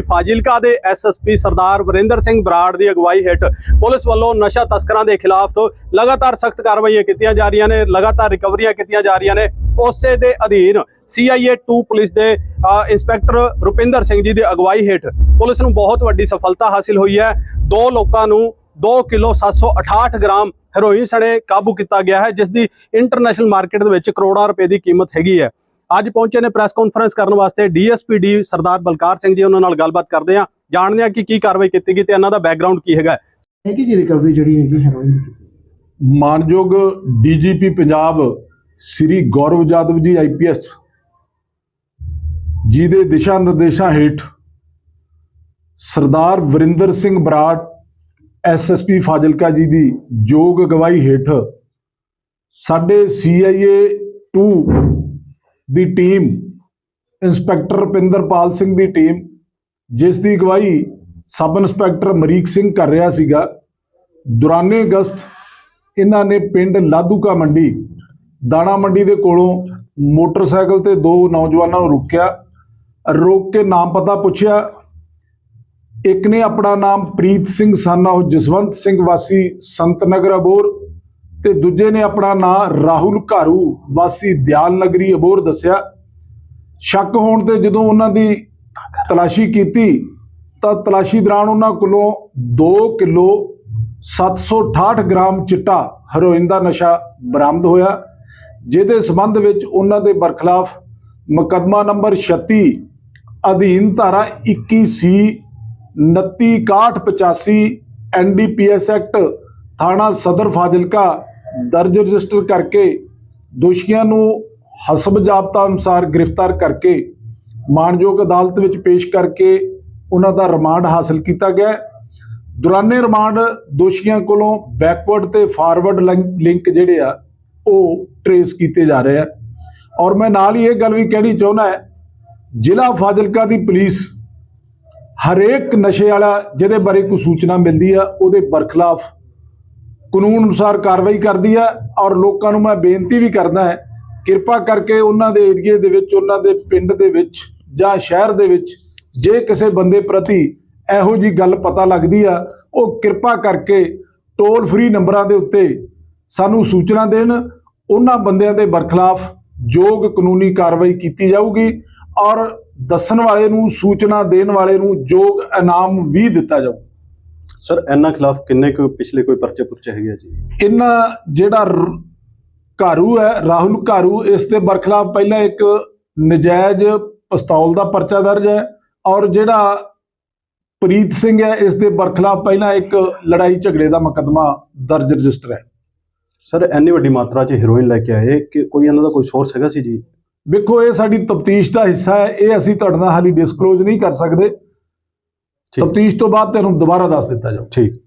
ਫਾਜ਼ਿਲਕਾ ਦੇ ਐਸਐਸਪੀ ਸਰਦਾਰ ਵਰਿੰਦਰ ਸਿੰਘ ਬਰਾੜ ਦੀ ਅਗਵਾਈ ਹੇਠ ਪੁਲਿਸ ਵੱਲੋਂ ਨਸ਼ਾ ਤਸਕਰਾਂ ਦੇ ਖਿਲਾਫ ਲਗਾਤਾਰ ਸਖਤ ਕਾਰਵਾਈਆਂ ਕੀਤੀਆਂ ਜਾ ਰਹੀਆਂ ਨੇ, ਲਗਾਤਾਰ ਰਿਕਵਰੀਆਂ ਕੀਤੀਆਂ ਜਾ ਰਹੀਆਂ ਨੇ। ਉਸੇ ਦੇ ਅਧੀਨ ਸੀਆਈਏ 2 ਪੁਲਿਸ ਦੇ ਇੰਸਪੈਕਟਰ ਰੁਪਿੰਦਰ ਸਿੰਘ ਜੀ ਦੀ ਅਗਵਾਈ ਹੇਠ ਪੁਲਿਸ ਨੂੰ ਬਹੁਤ ਵੱਡੀ ਸਫਲਤਾ ਹਾਸਿਲ ਹੋਈ ਹੈ। ਦੋ ਲੋਕਾਂ ਨੂੰ 2 ਕਿਲੋ 768 ਗ੍ਰਾਮ ਹੈਰੋਇਨ ਸਣੇ ਕਾਬੂ ਕੀਤਾ ਗਿਆ ਹੈ, ਜਿਸ ਦੀ ਇੰਟਰਨੈਸ਼ਨਲ ਮਾਰਕੀਟ ਦੇ ਵਿੱਚ ਕਰੋੜਾਂ ਰੁਪਏ ਦੀ ਕੀਮਤ ਹੈਗੀ ਹੈ। ਅੱਜ ਪਹੁੰਚੇ ਨੇ ਪ੍ਰੈਸ ਕਾਨਫਰੰਸ ਕਰਨ ਵਾਸਤੇ ਡੀਐਸਪੀ ਡੀ ਸਰਦਾਰ ਬਲਕਾਰ ਸਿੰਘ ਜੀ ਉਹਨਾਂ ਨਾਲ ਗੱਲਬਾਤ ਕਰਦੇ ਹਾਂ। ਜਾਣਦੇ ਹਾਂ ਕਿ ਕੀ ਕਾਰਵਾਈ ਕੀਤੀ ਗਈ ਤੇ ਇਹਨਾਂ ਦਾ ਬੈਕਗ੍ਰਾਉਂਡ ਕੀ ਹੈਗਾ। ਹੈਗੀ ਜੀ ਰਿਕਵਰੀ ਜਿਹੜੀ ਹੈਗੀ ਹੈਰੋਇਨ ਦੀ ਮਾਨਯੋਗ ਡੀਜੀਪੀ ਪੰਜਾਬ ਸ੍ਰੀ ਗੌਰਵ ਜਾਦਵ ਜੀ ਆਈਪੀਐਸ ਜੀ ਦੇ ਦਿਸ਼ਾ ਨਿਰਦੇਸ਼ਾਂ ਹੇਠ ਸਰਦਾਰ ਵਰਿੰਦਰ ਸਿੰਘ ਬਰਾੜ ਐਸਐਸਪੀ ਫਾਜ਼ਿਲਕਾ ਜੀ ਦੀ ਯੋਗ ਅਗਵਾਈ ਹੇਠ ਸਾਡੇ ਸੀਆਈਏ 2 ਦੀ ਟੀਮ, ਇੰਸਪੈਕਟਰ ਰੁਪਿੰਦਰਪਾਲ ਸਿੰਘ ਦੀ ਟੀਮ, ਜਿਸ ਦੀ ਅਗਵਾਈ ਸਬ ਇੰਸਪੈਕਟਰ ਮਰੀਕ ਸਿੰਘ ਕਰ ਰਿਹਾ ਸੀਗਾ। ਦੌਰਾਨੇ ਅਗਸਤ ਇਹਨਾਂ ਨੇ ਪਿੰਡ ਲਾਧੂਕਾ ਮੰਡੀ, ਦਾਣਾ ਮੰਡੀ ਦੇ ਕੋਲੋਂ ਮੋਟਰਸਾਈਕਲ ਤੇ ਦੋ ਨੌਜਵਾਨਾਂ ਨੂੰ ਰੋਕਿਆ। ਰੋਕ ਕੇ ਨਾਮ ਪਤਾ ਪੁੱਛਿਆ। ਇੱਕ ਨੇ ਆਪਣਾ ਨਾਮ ਪ੍ਰੀਤ ਸਿੰਘ ਸਾਨਾ ਜਸਵੰਤ ਸਿੰਘ ਵਾਸੀ ਸੰਤ ਨਗਰ ਅਬੋਰ ਤੇ ਦੂਜੇ ਨੇ ਆਪਣਾ ਨਾਂ ਰਾਹੁਲ ਘਾਰੂ, ਵਾਸੀ ਦਿਆਲ ਨਗਰੀ ਅਬੋਰ ਦੱਸਿਆ। ਸ਼ੱਕ ਹੋਣ ਤੇ ਜਦੋਂ ਉਹਨਾਂ ਦੀ ਤਲਾਸ਼ੀ ਕੀਤੀ, ਤਾਂ ਤਲਾਸ਼ੀ ਦੌਰਾਨ ਉਹਨਾਂ ਕੋਲੋਂ 2 ਕਿਲੋ 768 ਗ੍ਰਾਮ ਚਿੱਟਾ ਹੈਰੋਇਨ ਦਾ ਨਸ਼ਾ ਬਰਾਮਦ ਹੋਇਆ, ਜਿਹਦੇ ਸਬੰਧ ਵਿੱਚ ਉਹਨਾਂ ਦੇ ਬਰਖਲਾਫ ਮੁਕੱਦਮਾ ਨੰਬਰ 36 ਅਧੀਨ ਧਾਰਾ 21 ਸੀ 296185 ਐਨਡੀਪੀਐਸ ਐਕਟ, ਥਾਣਾ ਸਦਰ ਫਾਜ਼ਿਲਕਾ ਦਰਜ ਰਜਿਸਟਰ ਕਰਕੇ ਦੋਸ਼ੀਆਂ ਨੂੰ ਹਸਬ ਜਾਬਤਾ ਅਨੁਸਾਰ ਗ੍ਰਿਫਤਾਰ ਕਰਕੇ ਮਾਨਯੋਗ ਅਦਾਲਤ ਵਿੱਚ ਪੇਸ਼ ਕਰਕੇ ਉਹਨਾਂ ਦਾ ਰਿਮਾਂਡ ਹਾਸਲ ਕੀਤਾ ਗਿਆ ਦੌਰਾਨੇ ਰਿਮਾਂਡ ਦੋਸ਼ੀਆਂ ਕੋਲੋਂ ਬੈਕਵਰਡ ਤੇ ਫਾਰਵਰਡ ਲਿੰਕ ਜਿਹੜੇ ਆ, ਉਹ ਟਰੇਸ ਕੀਤੇ ਜਾ ਰਹੇ ਆ। ਔਰ ਮੈਂ ਨਾਲ ਹੀ ਇਹ ਗੱਲ ਵੀ ਕਹਿਣੀ ਚਾਹੁੰਦਾ ਹੈ, ਜ਼ਿਲ੍ਹਾ ਫਾਜ਼ਿਲਕਾ ਦੀ ਪੁਲਿਸ ਹਰੇਕ ਨਸ਼ੇ ਵਾਲਾ ਜਿਹਦੇ ਬਾਰੇ ਕੋਈ ਸੂਚਨਾ ਮਿਲਦੀ ਆ, ਉਹਦੇ ਬਰਖਲਾਫ ਕਾਨੂੰਨ ਅਨੁਸਾਰ ਕਾਰਵਾਈ ਕਰਦੀ ਹੈ ਔਰ ਲੋਕਾਂ ਨੂੰ ਮੈਂ ਬੇਨਤੀ ਵੀ ਕਰਦਾ ਹੈ, ਕਿਰਪਾ ਕਰਕੇ ਉਹਨਾਂ ਦੇ ਏਰੀਏ ਦੇ ਵਿੱਚ, ਉਹਨਾਂ ਦੇ ਪਿੰਡ ਦੇ ਵਿੱਚ ਜਾਂ ਸ਼ਹਿਰ ਦੇ ਵਿੱਚ ਜੇ ਕਿਸੇ ਬੰਦੇ ਪ੍ਰਤੀ ਇਹੋ ਜੀ ਗੱਲ ਪਤਾ ਲੱਗਦੀ ਆ, ਉਹ ਕਿਰਪਾ ਕਰਕੇ ਟੋਲ ਫ੍ਰੀ ਨੰਬਰਾਂ ਦੇ ਉੱਤੇ ਸਾਨੂੰ ਸੂਚਨਾ ਦੇਣ। ਉਹਨਾਂ ਬੰਦਿਆਂ ਦੇ ਬਰਖਲਾਫ ਯੋਗ ਕਾਨੂੰਨੀ ਕਾਰਵਾਈ ਕੀਤੀ ਜਾਊਗੀ ਔਰ ਦੱਸਣ ਵਾਲੇ ਨੂੰ, ਸੂਚਨਾ ਦੇਣ ਵਾਲੇ ਨੂੰ ਯੋਗ ਇਨਾਮ ਵੀ ਦਿੱਤਾ ਜਾਊ। ਸਰ ਇਹਨਾਂ ਖਿਲਾਫ ਕਿੰਨੇ ਕੁ ਪਿਛਲੇ ਕੋਈ ਪਰਚੇ ਪੁਰਚੇ ਹੈਗੇ ਆ ਜੀ? ਇਹਨਾਂ ਜਿਹੜਾ ਘਾਰੂ ਹੈ ਰਾਹੁਲ ਘਾਰੂ ਇਸ ਦੇ ਬਰਖਲਾਫ ਪਹਿਲਾਂ ਇੱਕ ਨਜਾਇਜ਼ ਪਿਸਤੌਲ ਦਾ ਪਰਚਾ ਦਰਜ ਹੈ ਔਰ ਜਿਹੜਾ ਪ੍ਰੀਤ ਸਿੰਘ ਹੈ ਇਸ ਦੇ ਬਰਖਲਾਫ ਪਹਿਲਾਂ ਇੱਕ ਲੜਾਈ ਝਗੜੇ ਦਾ ਮੁਕੱਦਮਾ ਦਰਜ ਰਜਿਸਟਰ ਹੈ। ਸਰ ਇੰਨੀ ਵੱਡੀ ਮਾਤਰਾ 'ਚ ਹੈਰੋਇਨ ਲੈ ਕੇ ਆਏ ਕਿ ਕੋਈ ਇਹਨਾਂ ਦਾ ਕੋਈ ਸੋਰਸ ਹੈਗਾ ਸੀ ਜੀ? ਵੇਖੋ ਇਹ ਸਾਡੀ ਤਫਤੀਸ਼ ਦਾ ਹਿੱਸਾ ਹੈ ਇਹ ਅਸੀਂ ਤੁਹਾਡੇ ਨਾਲ ਹਾਲੀ ਡਿਸਕਲੋਜ਼ ਨਹੀਂ ਕਰ ਸਕਦੇ। ਤਫਤੀਸ਼ ਤੋਂ ਬਾਅਦ ਤੁਹਾਨੂੰ ਦੁਬਾਰਾ ਦੱਸ ਦਿੱਤਾ ਜਾਊ। ਠੀਕ।